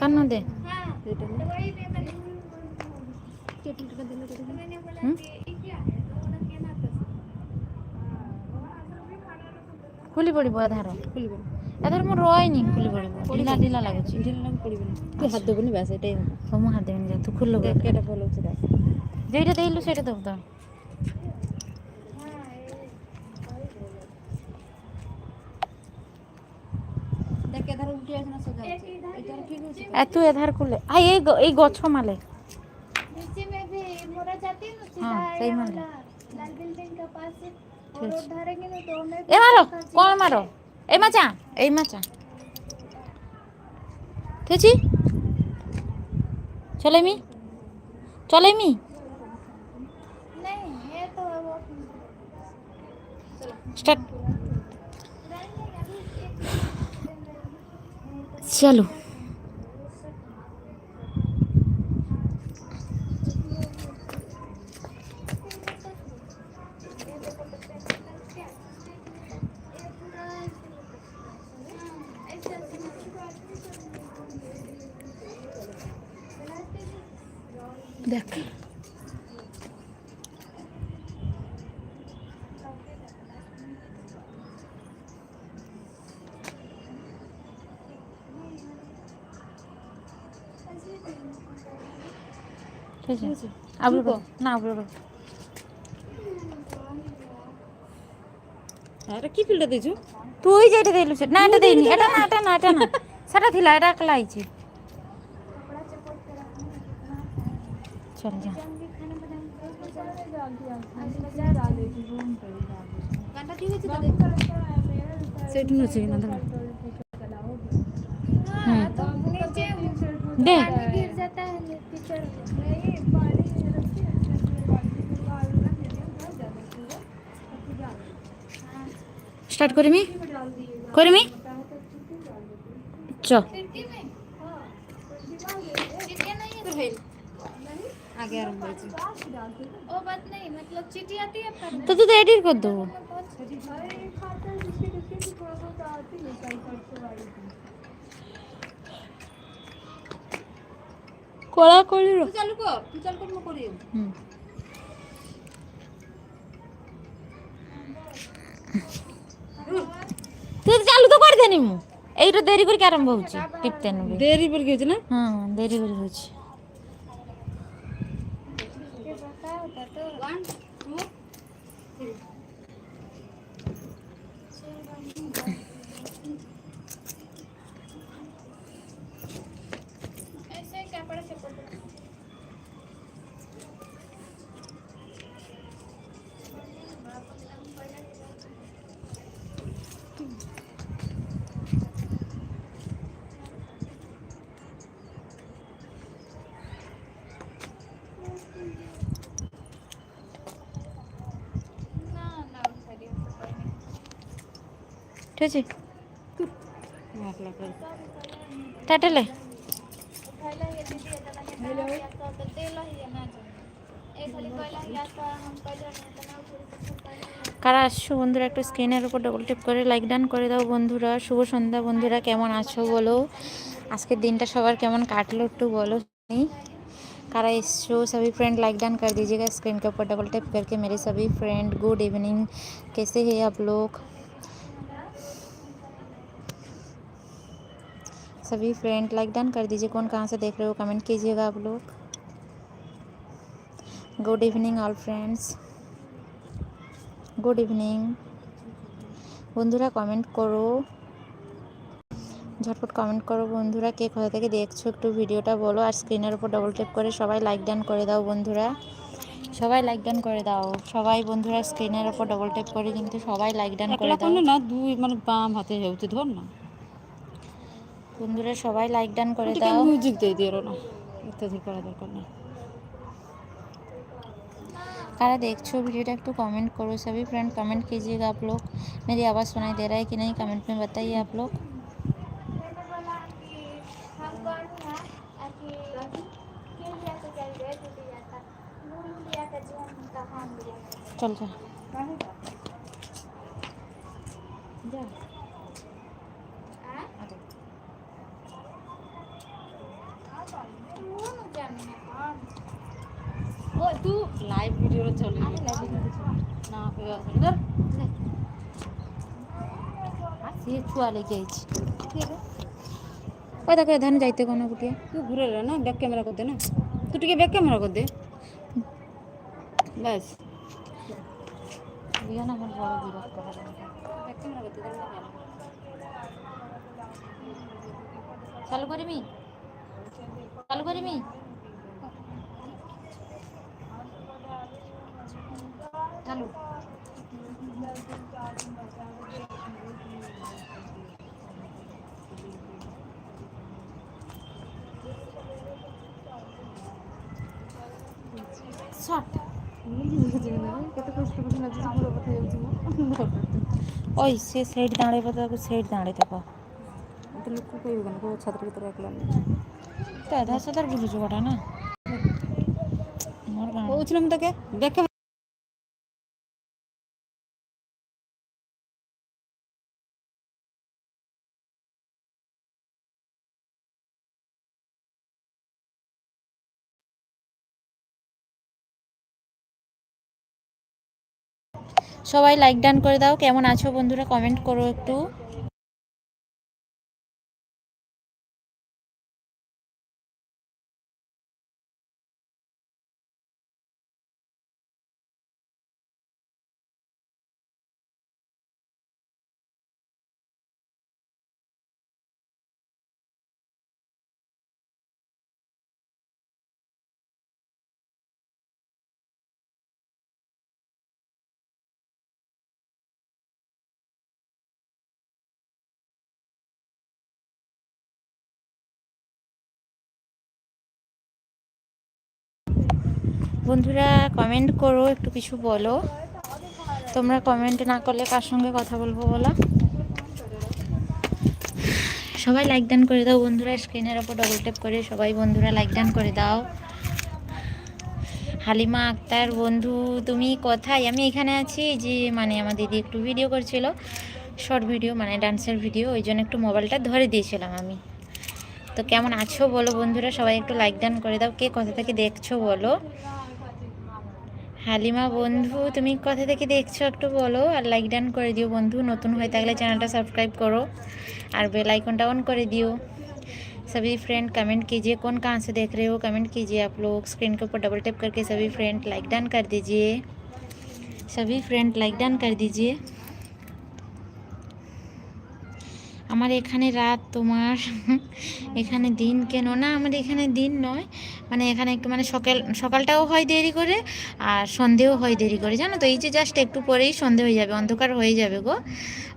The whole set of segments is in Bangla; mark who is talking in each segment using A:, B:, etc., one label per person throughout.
A: কান্না দে। খুলি পড়িব এধার এধার মু রয়নি খুলি পড়িব ঢিলা ঢিলা লাগুছি
B: ঢিলা লাগু পড়িব না তুই হাত দেবনি ব্যাস এটাই হব।
A: তোমার হাত দেবেনি যা তুই
B: খুললো কেটা ভালো হচ্ছে দেখ।
A: যেটা দেইলু সেটা দেবো
B: তো এধার উল্টে আছে না সোজা আছে এটা ঠিক
A: আছে এত এধার করলে। আই এই এই গছ মালে।
C: নিচে মে? ভি মোরা
A: স্টার্ট। chalo If. ঠিক আছে আবলু কর না আবলু কর
B: এটা কি ফিল্ডটা দিছু
A: তুই যেটা দিলু সেটা না এটা দেইনি এটা না এটা না এটা না সেটা ଥିଲା এটা একলা আইছি চল যা
B: গানটা ঠিক আছে তো দেখ সেটা হচ্ছে কিনা দাঁড়া
A: হুম
C: तो नीचे
A: দে
C: पानी गिर जाता है कीचड़ नहीं मतलब चिट्ठी आती है पर
A: তো তুই তো এডিট কর দেবো কড়া করি
B: তুই চালু কর তুই চালু কর মো করি
A: হুম টিপতে দেনি মু এইটা দেরি করে আরম্ভ হচ্ছে টিপতে নেবে
B: দেরি করে হচ্ছে না?
A: হ্যাঁ
B: দেরি করে
A: হচ্ছে
C: पहिला ना ना
A: কারা আসছো বন্ধুরা একটু স্ক্রিনের উপর ডবল টিপ করে লাইক ডান করে দাও বন্ধুরা শুভ সন্ধ্যা বন্ধুরা কেমন আছো বলো আজকের দিনটা সবার কেমন কাটলো একটু বলো শুনি कारा एसो सभी फ्रेंड लाइक डन कर दीजिएगा स्क्रीन के ऊपर डबल टैप करके मेरे सभी फ्रेंड गुड इवनिंग कैसे हैं आप लोग सभी फ्रेंड लाइक डन कर दीजिए कौन कहाँ से देख रहे हो कमेंट कीजिएगा आप लोग good evening all friends good evening বন্ধুরা কমেন্ট করো ঝটপট কমেন্ট করো বন্ধুরা কে কোথা থেকে দেখছো একটু ভিডিওটা বলো আর স্ক্রিনের উপর ডবল টেপ করে সবাই লাইক ডান করে দাও বন্ধুরা সবাই লাইক ডান করে দাও সবাই বন্ধুরা স্ক্রিনের উপর ডবল টেপ করে কিন্তু সবাই লাইক ডান করে
B: একলা
A: দাও
B: করলে না দুই মানে বাম হাতে হচ্ছে ধর না
A: বন্ধুরা সবাই লাইক ডান করে দাও।
B: মিউজিক দিয়ে দিও না অত্যাধিক করা দরকার নেই।
A: कारा देखो वीडियो एक तो कमेंट करो सभी फ्रेंड कमेंट कीजिएगा आप लोग। मेरी आवाज़ सुनाई दे रहा है कि नहीं कमेंट में बताइए
C: चल जा।
B: ভিডিওটা চলে
A: আরে লাইভে কিন্তু চলে।
B: না হয়ে আসবে ধর।
A: আর সে ছুয়া লেগে আইছি ওই দেখো ধান যাইতে কোনো গুটিয়ে।
B: তুই ঘুরে রে না ব্যাক ক্যামেরা করতে না। তুই টিকে ব্যাক ক্যামেরা করতে ব্যাস।
A: বিয়ান আমার বড় বিরক্ত ওই সে সেইট দাঁড়াইব তাকে সেইট দাঁড়াই
B: দেব লোক কইব কেন? কো ছাত্র ভিতরে একলাম
A: তা আধা সাদার বুঝুছো কটা না? মোর
B: গান কইছিলাম তোকে দেখে
A: সবাই লাইক ডান করে দাও। কেমন আছো বন্ধুরা? কমেন্ট করো একটু। বন্ধুরা কমেন্ট করো, একটু কিছু বলো। তোমরা কমেন্ট না করলে কার সঙ্গে কথা বলব বলো? সবাই লাইক ডান করে দাও বন্ধুরা স্ক্রিনের ওপর ডবল ট্যাপ করে সবাই বন্ধুরা লাইক ডান করে দাও। হালিমা আক্তার, বন্ধু, তুমি কোথায়? আমি এখানে আছি যে মানে আমার দিদি একটু ভিডিও করছিল শর্ট ভিডিও মানে ডান্সের ভিডিও ওই জন্য একটু মোবাইলটা ধরে দিয়েছিলাম আমি। তো কেমন আছো বলো বন্ধুরা, সবাই একটু লাইক ডান করে দাও। কে কোথা থেকে দেখছ বলো? হালিমা, বন্ধু, তুমি কথা থেকে দেখছ একটু বলো, আর লাইক ডান করে দিও বন্ধু, নতুন হয়ে থাকলে চ্যানেলটা সাবস্ক্রাইব করো, আর বেল আইকনটা অন করে দিও। সবই ফ্রেন্ড কমেন্ট কিজিয়ে কোন কান সে দেখ রে হো কমেন্ট কিজিয়ে আপলো স্ক্রিন কে উপর ডবল টেপ করকে সবই ফ্রেন্ড লাইক ডান কর দিজিয়ে সবই ফ্রেন্ড লাইক ডান কর দিজিয়ে আমার এখানে রাত তোমার, এখানে দিন কেন? না, আমার এখানে দিন নয়। মানে এখানে একটু মানে সকাল, সকালটাও হয় দেরি করে আর সন্ধেও হয় দেরি করে। জানো তো, এই যে জাস্ট একটু পরেই সন্ধে হয়ে যাবে, অন্ধকার হয়ে যাবে গো।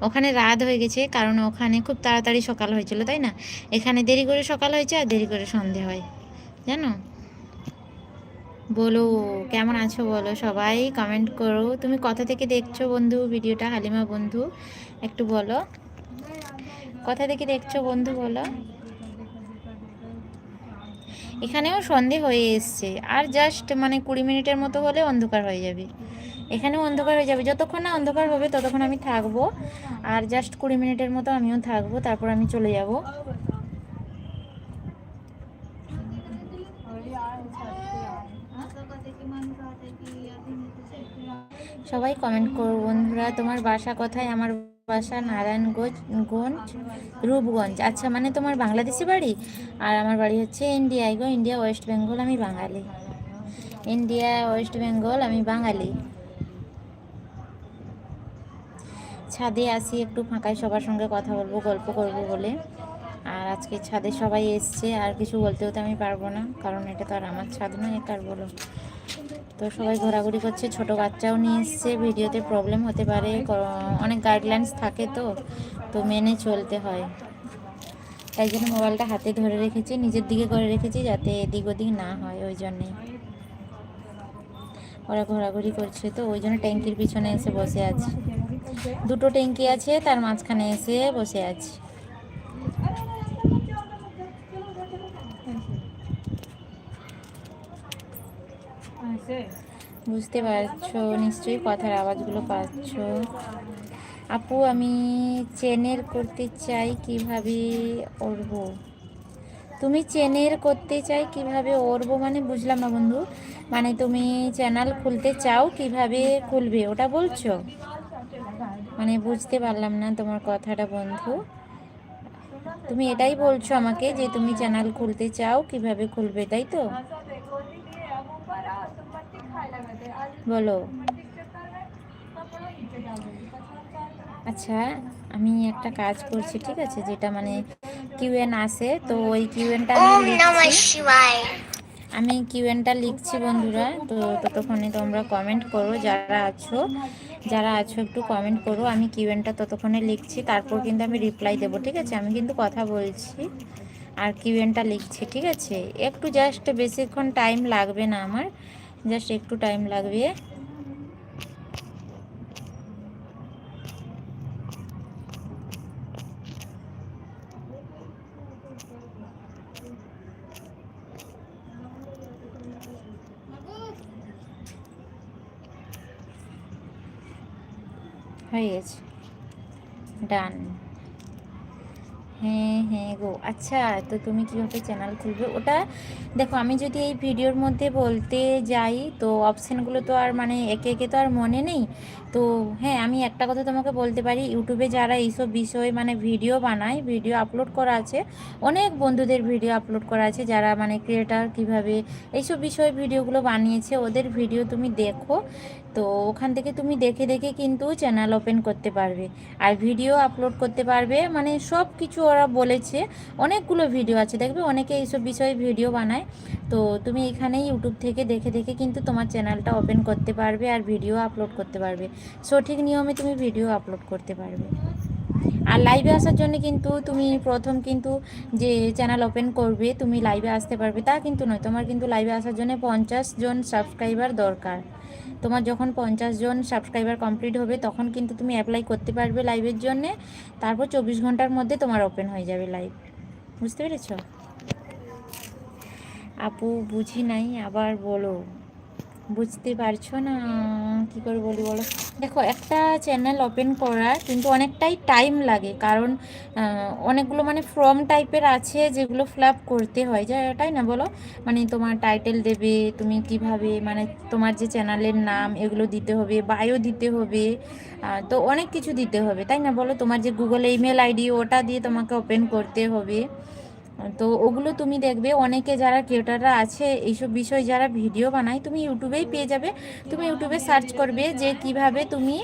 A: ওখানে রাত হয়ে গেছে, কারণ ওখানে খুব তাড়াতাড়ি সকাল হয়েছিল, তাই না? এখানে দেরি করে সকাল হয়েছে আর দেরি করে সন্ধে হয়, জানো? বলো, কেমন আছো বলো সবাই? কমেন্ট করো। তুমি কোথা থেকে দেখছ বন্ধু ভিডিওটা হালিমা বন্ধু, একটু বলো। কোথা থেকে দেখছ বন্ধু বলো? এখানেও সন্ধে হয়ে এসছে। আর জাস্ট মানে কুড়ি মিনিটের মতো হলে অন্ধকার হয়ে যাবে। এখানেও অন্ধকার হয়ে যাবে। যতক্ষণ না অন্ধকার হবে, ততক্ষণ আমি থাকব। আর জাস্ট কুড়ি মিনিটের মতো আমিও থাকব। তারপর আমি চলে যাব। সবাই কমেন্ট করো বন্ধুরা, তোমার বাসা কথায়? আমার বাসা, নারায়ণগঞ্জ, গঞ্জ, রূপগঞ্জ। আচ্ছা মানে তোমার বাংলাদেশি বাড়ি? আর আমার বাড়ি হচ্ছে ইন্ডিয়ায় গো, ইন্ডিয়া, ওয়েস্ট বেঙ্গল, আমি বাঙালি। ইন্ডিয়া, ওয়েস্ট বেঙ্গল, আমি বাঙালি। ছাদে আসি একটু ফাঁকায় সবার সঙ্গে কথা বলব, গল্প করব বলে। আর আজকে ছাদে সবাই এসছে, আর কিছু বলতেও তো আমি পারব না, কারণ এটা তো আর আমার ছাদ নয় কার বলো। তো সবাই ঘোরাঘুরি করছে, ছোট বাচ্চাও নিয়ে এসছে, ভিডিওতে প্রবলেম হতে পারে অনেক গাইডলাইন্স থাকে তো তো মেনে চলতে হয়। তাই জন্য মোবাইলটা হাতে ধরে রেখেছি, নিজের দিকে করে রেখেছি যাতে এদিক ওদিক না হয় ওই জন্যে। ওরা ঘোরাঘুরি করছে তো, ওই জন্য ট্যাঙ্কির পিছনে এসে বসে আছে। দুটো ট্যাঙ্কি আছে, তার মাঝখানে এসে বসে আছে। বুঝতে পারছ, নিশ্চয়ই কথার আওয়াজগুলো পাচ্ছ। আপু, আমি চেনের করতে চাই কীভাবে উঠবো তুমি চেনের করতে চাই কীভাবে ওরবো মানে বুঝলাম না বন্ধু। মানে তুমি চ্যানেল খুলতে চাও কীভাবে খুলবে, ওটা বলছো? মানে বুঝতে পারলাম না তোমার কথাটা বন্ধু। তুমি এটাই বলছো আমাকে যে তুমি চ্যানেল খুলতে চাও কীভাবে খুলবে, তাই তো? বলো। আচ্ছা আমি একটা কাজ করছি ঠিক আছে? যেটা মানে কিউএন আসে তো ওই কিউএনটা আমি কিউএনটা লিখছি বন্ধুরা তো ততক্ষণে তোমরা কমেন্ট করো যারা আছো যারা আছো একটু কমেন্ট করো। আমি কিউএনটা ততক্ষণে লিখছি তারপর কিন্তু আমি রিপ্লাই দেবো ঠিক আছে? আমি কিন্তু কথা বলছি আর কিউএনটা লিখছি ঠিক আছে? একটু জাস্ট বেশিক্ষণ টাইম লাগবে না আমার। জাস্ট একটু টাইম লাগবে হয়ে গেছে ডান হ্যাঁ হ্যাঁ গো। আচ্ছা তো তুমি কীভাবে চ্যানেল খুলবে? ওটা দেখো, আমি যদি এই ভিডিওর মধ্যে বলতে যাই, তো অপশানগুলো তো আর মানে একে একে তো আর মনে নেই। তো হ্যাঁ আমি একটা কথা তোমাকে বলতে পারি, ইউটিউবে যারা এইসব বিষয়ে মানে ভিডিও বানায়, ভিডিও আপলোড করা আছে, অনেক বন্ধুদের ভিডিও আপলোড করা আছে, যারা মানে ক্রিয়েটার কীভাবে এইসব বিষয়ে ভিডিওগুলো বানিয়েছে, ওদের ভিডিও তুমি দেখো। তো ওখান থেকে তুমি দেখে দেখে কিন্তু চ্যানেল ওপেন করতে পারবে। আর ভিডিও আপলোড করতে পারবে। মানে সব কিছু ওরা বলেছে। অনেকগুলো ভিডিও আছে। দেখবে অনেকে এইসব বিষয়ে ভিডিও বানায়। তো তুমি এখানে ইউটিউব থেকে দেখে দেখে কিন্তু তোমার চ্যানেলটা ওপেন করতে পারবে আর ভিডিও আপলোড করতে পারবে। সঠিক নিয়মে তুমি ভিডিও আপলোড করতে পারবে। আর লাইভে আসার জন্য কিন্তু তুমি প্রথম কিন্তু যে চ্যানেল ওপেন করবে, তুমি লাইভে আসতে পারবে। তা কিন্তু নয়, তোমার কিন্তু লাইভে আসার জন্য পঞ্চাশ জন সাবস্ক্রাইবার দরকার। তোমার যখন পঞ্চাশ জন সাবস্ক্রাইবার কমপ্লিট হবে, তখন কিন্তু তুমি অ্যাপ্লাই করতে পারবে লাইভের জন্যে। তারপর চব্বিশ ঘণ্টার মধ্যে তোমার ওপেন হয়ে যাবে লাইভ বুঝতে পেরেছ? আপু বুঝি নাই, আবার বলো। বুঝতে পারছ না, কি করে বলি বলো? দেখো, একটা চ্যানেল ওপেন করার কিন্তু অনেকটাই টাইম লাগে। কারণ অনেকগুলো মানে ফর্ম টাইপের আছে যেগুলো ফিল আপ করতে হয়। যা, তাই না বলো? মানে তোমার টাইটেল দেবে, তুমি কীভাবে মানে তোমার যে চ্যানেলের নাম, এগুলো দিতে হবে বায়ো দিতে হবে তো অনেক কিছু দিতে হবে, তাই না বলো? তোমার যে গুগল ইমেল আইডি ওটা দিয়ে তোমাকে ওপেন করতে হবে। তো ওগুলো তুমি দেখবে। অনেকে যারা ক্রিয়েটাররা আছে, এইসব বিষয় যারা ভিডিও বানায়, তুমি ইউটিউবেই পেয়ে যাবে। তুমি ইউটিউবে সার্চ করবে যে কীভাবে তুমি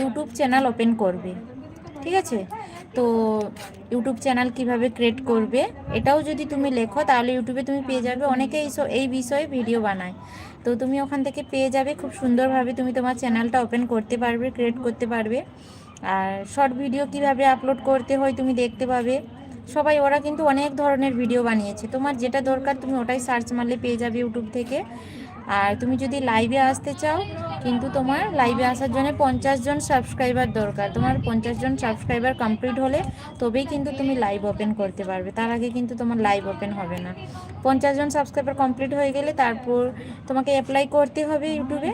A: ইউটিউব চ্যানেল ওপেন করবে। ঠিক আছে? তো ইউটিউব চ্যানেল কীভাবে ক্রিয়েট করবে, এটাও যদি তুমি লেখো, তাহলে ইউটিউবে তুমি পেয়ে যাবে। অনেকে এইসব এই বিষয়ে ভিডিও বানায়। তো তুমি ওখান থেকে পেয়ে যাবে। খুব সুন্দরভাবে তুমি তোমার চ্যানেলটা ওপেন করতে পারবে ক্রিয়েট করতে পারবে। আর শর্ট ভিডিও কীভাবে আপলোড করতে হয়, তুমি দেখতে পাবে। সবাই, ওরা কিন্তু অনেক ধরনের ভিডিও বানিয়েছে। তোমার যেটা দরকার, তুমি ওটাই সার্চ মারলে পেয়ে যাবে ইউটিউব থেকে। আর তুমি যদি লাইভে আসতে চাও, কিন্তু তোমার লাইভে আসার জন্য পঞ্চাশ জন সাবস্ক্রাইবার দরকার। তোমার পঞ্চাশ জন সাবস্ক্রাইবার কমপ্লিট হলে তবেই কিন্তু তুমি লাইভ ওপেন করতে পারবে। তার আগে কিন্তু তোমার লাইভ ওপেন হবে না। পঞ্চাশ জন সাবস্ক্রাইবার কমপ্লিট হয়ে গেলে তারপর তোমাকে অ্যাপ্লাই করতে হবে ইউটিউবে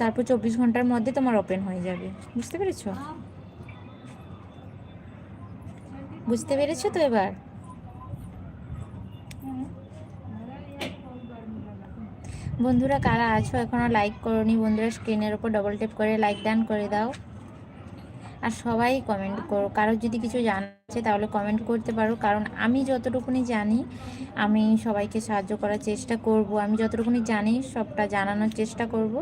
A: তারপর চব্বিশ ঘণ্টার মধ্যে তোমার ওপেন হয়ে যাবে। বুঝতে পেরেছ? বুঝতে পেরেছ তো এবার? বন্ধুরা, কারা আছো এখনও লাইক করো নি বন্ধুরা স্ক্রিনের ওপর ডবল টেপ করে লাইক ডান করে দাও। আর সবাই কমেন্ট করো কারোর যদি কিছু জানা আছে তাহলে কমেন্ট করতে পারো। কারণ আমি যতটুকুনি জানি, আমি সবাইকে সাহায্য করার চেষ্টা করব। আমি যতটুকুনি জানি, সবটা জানানোর চেষ্টা করব।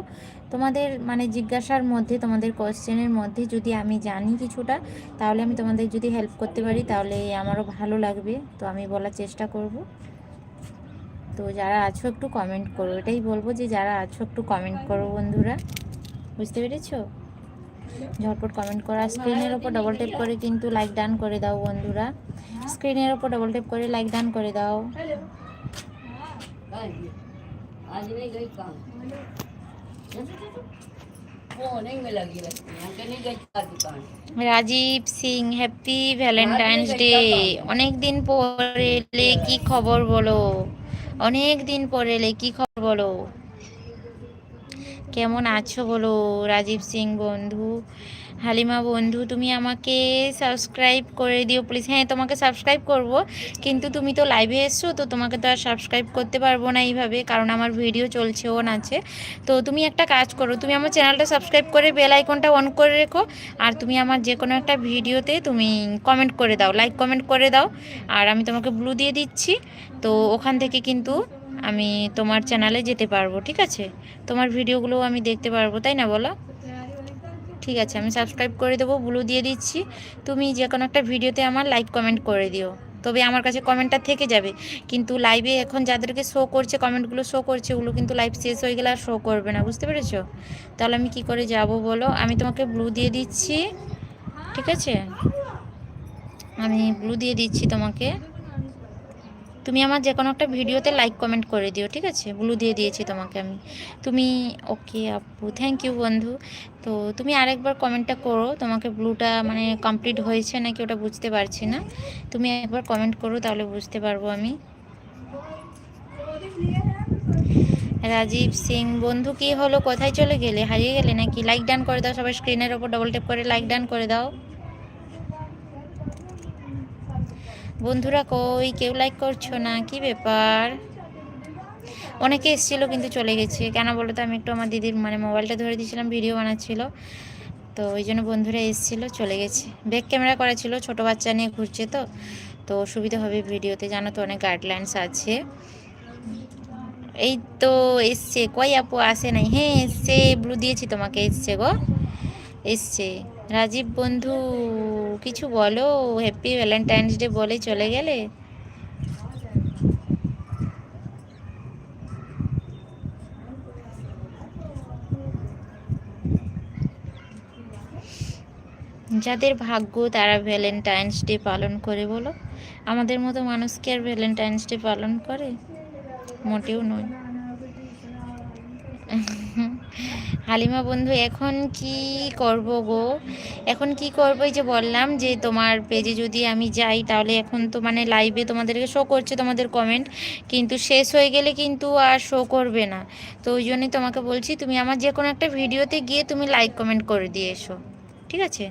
A: তোমাদের মানে জিজ্ঞাসার মধ্যে, তোমাদের কোশ্চেনের মধ্যে যদি আমি জানি কিছুটা, তাহলে আমি তোমাদের যদি হেল্প করতে পারি, তাহলে আমারও ভালো লাগবে। তো আমি বলার চেষ্টা করব। তো যারা আছো একটু কমেন্ট করো। এটাই বলব যে যারা আছো একটু কমেন্ট করো বন্ধুরা। বুঝতে পেরেছ? ঝটপট কমেন্ট করা। স্ক্রিনের ওপর ডবল টেপ করে কিন্তু লাইক ডান করে দাও বন্ধুরা। স্ক্রিনের ওপর ডবল টেপ করে লাইক ডান করে দাও। Rajib Singh happy Valentine's day অনেক দিন পরে কি খবর বলো? অনেক দিন পরে কি খবর বলো? কেমন আছো বলো? রাজীব সিং বন্ধু, হালিমা বন্ধু, তুমি আমাকে সাবস্ক্রাইব করে দিও প্লিজ হ্যাঁ তোমাকে সাবস্ক্রাইব করব, কিন্তু তুমি তো লাইভে এসছো, তো তোমাকে তো আর সাবস্ক্রাইব করতে পারব না এইভাবে, কারণ আমার ভিডিও চলছে অন আছে। তো তুমি একটা কাজ করো, তুমি আমার চ্যানেলটা সাবস্ক্রাইব করে বেল আইকনটা অন করে রেখো, আর তুমি আমার যে কোনো একটা ভিডিওতে তুমি কমেন্ট করে দাও লাইক কমেন্ট করে দাও। আর আমি তোমাকে ব্লু দিয়ে দিচ্ছি, তো ওখান থেকে কিন্তু আমি তোমার চ্যানেলে যেতে পারব, ঠিক আছে? তোমার ভিডিওগুলো আমি দেখতে পারব, তাই না বলো? ঠিক আছে, আমি সাবস্ক্রাইব করে দেবো ব্লু দিয়ে দিচ্ছি। তুমি যে কোনো একটা ভিডিওতে আমার লাইক কমেন্ট করে দিও। তবে আমার কাছে কমেন্টটা থেকে যাবে। কিন্তু লাইভে এখন যাদেরকে শো করছে কমেন্টগুলো শো করছে, ওগুলো কিন্তু লাইভ শেষ হয়ে গেলে আর শো করবে না, বুঝতে পেরেছ? তাহলে আমি কি করে যাব বলো? আমি তোমাকে ব্লু দিয়ে দিচ্ছি, ঠিক আছে? আমি ব্লু দিয়ে দিচ্ছি তোমাকে। তুমি আমার যে কোনো একটা ভিডিওতে লাইক কমেন্ট করে দিও, ঠিক আছে? ব্লু দিয়ে দিয়েছি তোমাকে আমি। তুমি ওকে আপু থ্যাংক ইউ বন্ধু। তো তুমি আরেকবার কমেন্টটা করো, তোমাকে ব্লুটা মানে কমপ্লিট হয়েছে নাকি ওটা বুঝতে পারছি না। তুমি একবার কমেন্ট করো, তাহলে বুঝতে পারব আমি। রাজীব সিং, বন্ধু, কি হলো? কোথায় চলে গেলে? হারিয়ে গেলে নাকি? লাইক ডান করে দাও, সবাই স্ক্রিনের ওপর ডবল টেপ করে লাইক ডান করে দাও। বন্ধুরা কই? কেউ লাইক করছ না? কি ব্যাপার? অনেকে এসেছিল কিন্তু চলে গেছে। কেন বলো তো? আমি একটু আমার দিদির মানে মোবাইলটা ধরে দিয়েছিলাম ভিডিও বানাচ্ছিল। তো ওই জন্য বন্ধুরা এসেছিল, চলে গেছে। ব্যাক ক্যামেরা করা ছিল, ছোটো বাচ্চা নিয়ে ঘুরছে তো। তো সুবিধা হবে ভিডিওতে জানো তো অনেক গাইডলাইন্স আছে। এই তো এসছে। কই আপু? আসে নাই। হ্যাঁ এসছে। ব্লু দিয়েছি তোমাকে। এসছে গো। এসছে। রাজীব বন্ধু, কিছু বলো? হ্যাপি ভ্যালেন্টাইন্স ডে বলে চলে গেলে? যাদের ভাগ্য তারা ভ্যালেন্টাইন্স ডে পালন করে বলো। আমাদের মতো মানুষ কি আর ভ্যালেন্টাইন্স ডে পালন করে? মোটেও নয়। হালিমা বন্ধু, এখন কি করব গো? এখন কি করব? এই যে বললাম যে তোমার পেজে যদি আমি যাই, তাহলে এখন তো মানে লাইভে তোমাদেরকে শো করছে তোমাদের কমেন্ট কিন্তু শেষ হয়ে গেলে কিন্তু আর শো করবে না। তো ওই জন্যই তোমাকে বলছি, তুমি আমার যে কোনো একটা ভিডিওতে গিয়ে তুমি লাইক কমেন্ট করে দিয়ে এসো, ঠিক আছে?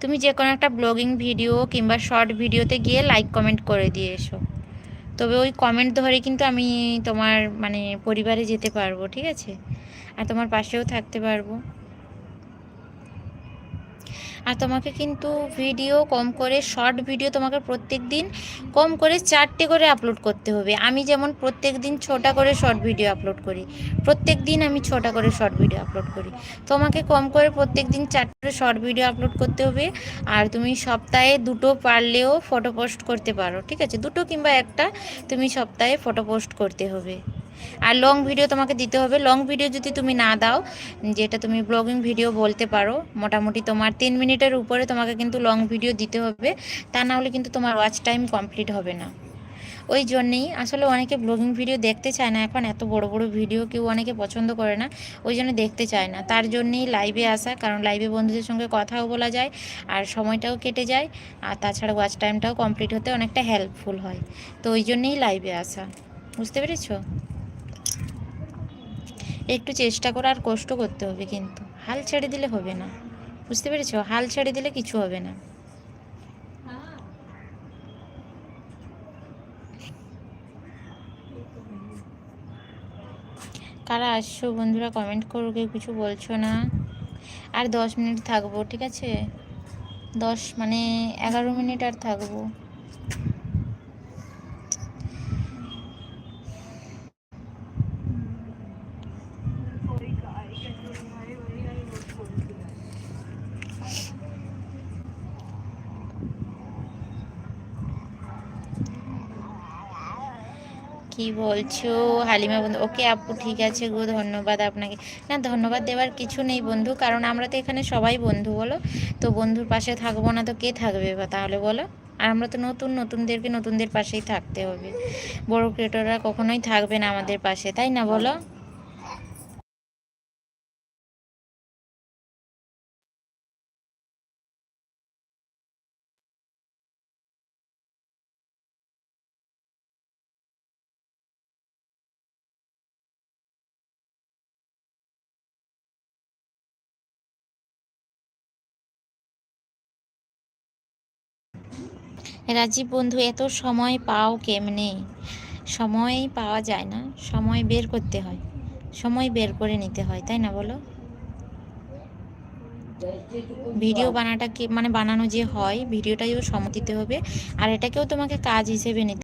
A: তুমি যে কোনো একটা ব্লগিং ভিডিও কিংবা শর্ট ভিডিওতে গিয়ে লাইক কমেন্ট করে দিয়ে এসো। তবে ওই কমেন্ট ধরে কিন্তু আমি তোমার মানে পরিবারে যেতে পারব, ঠিক আছে? আর তোমার পাশেও থাকতে পারব। আর তোমাকে কিন্তু ভিডিও কম করে শর্ট ভিডিও তোমাকে প্রত্যেক দিন কম করে চারটে করে আপলোড করতে হবে। আমি যেমন প্রত্যেক দিন ছটা করে শর্ট ভিডিও আপলোড করি, প্রত্যেক দিন আমি ছটা করে শর্ট ভিডিও আপলোড করি। তোমাকে কম করে প্রত্যেক দিন চারটে করে শর্ট ভিডিও আপলোড করতে হবে, আর তুমি সপ্তাহে দুটো পারলেও ফটো পোস্ট করতে পারো, ঠিক আছে? দুটো কিংবা একটা তুমি সপ্তাহে ফটো পোস্ট করতে হবে। আর লং ভিডিও তোমাকে দিতে হবে। লং ভিডিও যদি তুমি না দাও, যেটা তুমি ব্লগিং ভিডিও বলতে পারো, মোটামুটি তোমার তিন মিনিটের উপরে তোমাকে কিন্তু লং ভিডিও দিতে হবে। তা না হলে কিন্তু তোমার ওয়াচ টাইম কমপ্লিট হবে না। ওই জন্যেই আসলে অনেকে ব্লগিং ভিডিও দেখতে চায় না। এখন এত বড় বড় ভিডিও কেউ অনেকে পছন্দ করে না, ওই জন্য দেখতে চায় না। তার জন্যেই লাইভে আসা, কারণ লাইভে বন্ধুদের সঙ্গে কথাও বলা যায়, আর সময়টাও কেটে যায়, আর তাছাড়া ওয়াচ টাইমটাও কমপ্লিট হতে অনেকটা হেল্পফুল হয়। তো ওই জন্যেই লাইভে আসা। বুঝতে পেরেছ? একটু চেষ্টা করে আর কষ্ট করতে হবে কিন্তু। হাল ছেড়ে দিলে হবে না। বুঝতে পেরেছ? হাল ছেড়ে দিলে কিছু হবে না। কারা আসছো বন্ধুরা? কমেন্ট করো, কেউ কিছু বলছো না। আর দশ মিনিট থাকব, ঠিক আছে? দশ মানে এগারো মিনিট আর থাকব। কি বলছো? হালিমা বন্ধু, ওকে আপু ঠিক আছে গো, ধন্যবাদ আপনাকে। না, ধন্যবাদ দেওয়ার কিছু নেই বন্ধু, কারণ আমরা তো এখানে সবাই বন্ধু, বলো? তো বন্ধুর পাশে থাকব না তো কে থাকবে বা তাহলে বলো? আর আমরা তো নতুন, নতুনদেরকে নতুনদের পাশেই থাকতে হবে। বড় ক্রিয়েটররা কখনোই থাকবে না আমাদের পাশে, তাই না বলো? রাজীব, বন্ধু, এত সময় পাও কেমনে? সময় পাওয়া যায় না, সময় বের করতে হয়, সময় বের করে নিতে হয়, তাই না বলো? ভিডিও বানাটা কি মানে বানানো যে হয় ভিডিওটাইও সময় দিতে হবে, আর এটাকেও তোমাকে কাজ হিসেবে নিতে